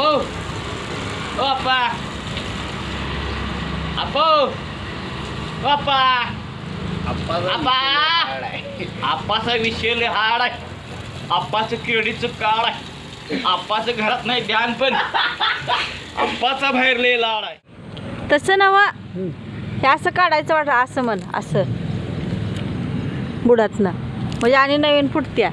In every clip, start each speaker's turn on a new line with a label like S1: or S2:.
S1: ओ अप्पा अपो ओ अप्पा आप्पा आप्पाचा विषय हाड आहे आप्पाचं केळीचं काळ आहे आप्पाचं घरात नाही ध्यान पण आप्पाचा बाहेर लय लाड आहे
S2: तसं नवा हे असं काढायचं वाटत असं म्हण असं. बुडातनं. म्हणजे आणि नवीन फुटत्या.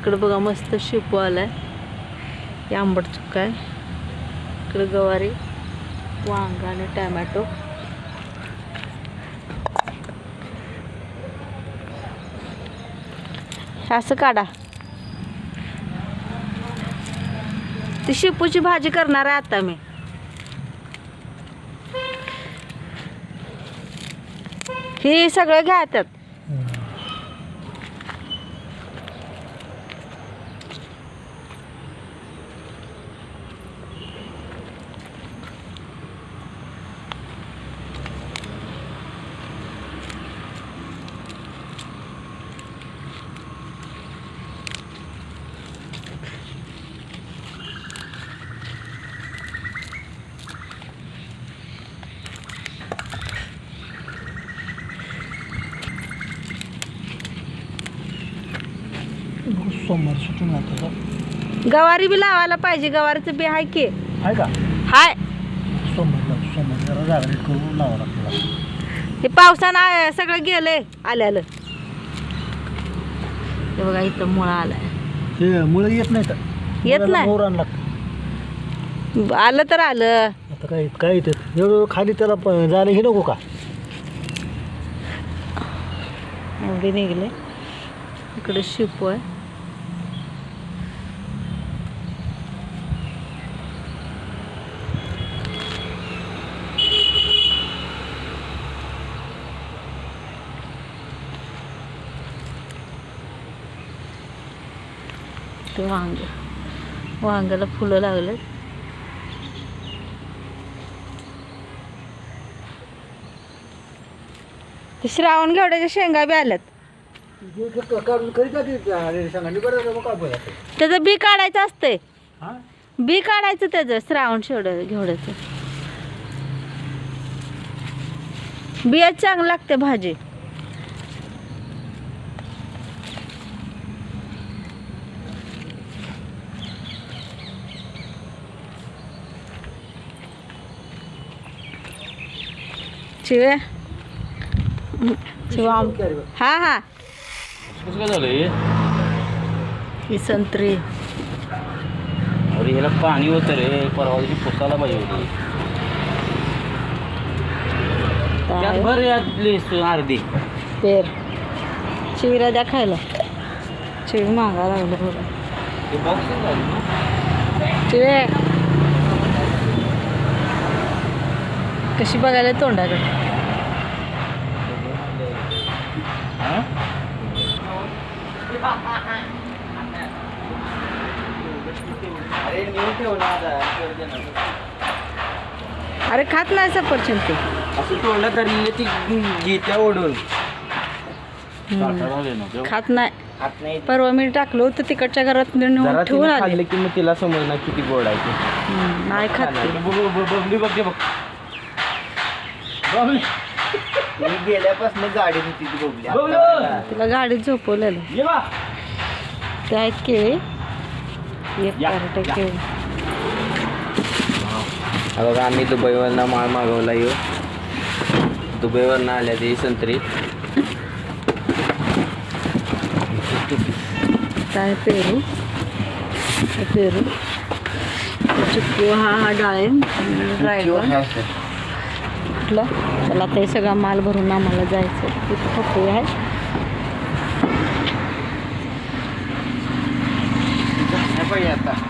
S2: इकडं बघा मस्त शेपू आला हे आंबट चुक्का आहे. इकडं गवारी वांग आणि टॅमॅटो. हे असं काढा. ती शेपूची भाजी करणार आहे आता मी. हे सगळं घ्या त्यात.
S3: सोमवार सुटून जातो
S2: गवारी बी लावायला पाहिजे गवारीचं बी आहे की.
S3: आहे का?
S2: हाय.
S3: सोमवार जरा जागरण करून लावा लागतो
S2: हे पावसानं आ- सगळं गेलंय आल्यालं. हे बघा इथं मुळा आलाय.
S3: ते मुळे येत नाही तर
S2: येत नाही?
S3: लागतं
S2: आलं तर आलं.
S3: आता काय काय येते एवढं खाली त्याला प- जायला हे नको का?
S2: एवढे निघले. इकडे शिपू आहे ते वांग. वांग्याला फुलं लागले ते श्रावण घेवड्याच्या शेंगा बी आल्यात. त्याचं बी काढायचं असतंय. बी काढायचं त्याचं श्रावण शेवड घेवड्याचं. बियाच चांगलं लागते भाजी. चिवे चिवा हा हा. ही? संत्री
S1: अरे ह्याला पाणी होतं रे परवा दिवशी पुसायला पाहिजे होती. त्यात भर यातली अर्धी.
S2: पेर. चिविरा द्या खायला. चिवी मागा लागलं बघा.
S1: ते
S2: कशी बघायला तोंडाकडे?
S1: अरे
S2: खात नाही सफरचंद ते
S1: असं तोंडात धरलेली ती घेत्या ओढून
S2: खात नाही
S1: खात नाही
S2: परवा मी टाकलं होतं तिकडच्या घरात मी नेऊन
S1: जरा
S2: ठेवून
S1: तिने
S2: आले
S1: खाल्लं की मग तिला समजणार किती गोड आहे ते.
S2: नाही खात ते.
S1: बघ, बघ, बघ, बबली बघ ते बघ बबली.
S4: मी गेल्यापासून गाडी होती ती बघली.
S1: बबली.
S2: तिला गाडीत झोपवलेलं.
S1: ये बा.
S2: ते आहेत केळी. एक
S1: या,
S2: कार्ट
S1: या.
S2: केळी.
S4: हा बघा आम्ही दुबईवरनं माल मागवला येऊ दुबईवरनं आल्या ती संत्री.
S2: काय पेरू. हे पेरू. हे चिक्कू हा हा डाळिंब ड्रायगन म्हटलं चला ते सगळा माल भरून आम्हाला जायचं तिथं पपई आहे.
S4: आता.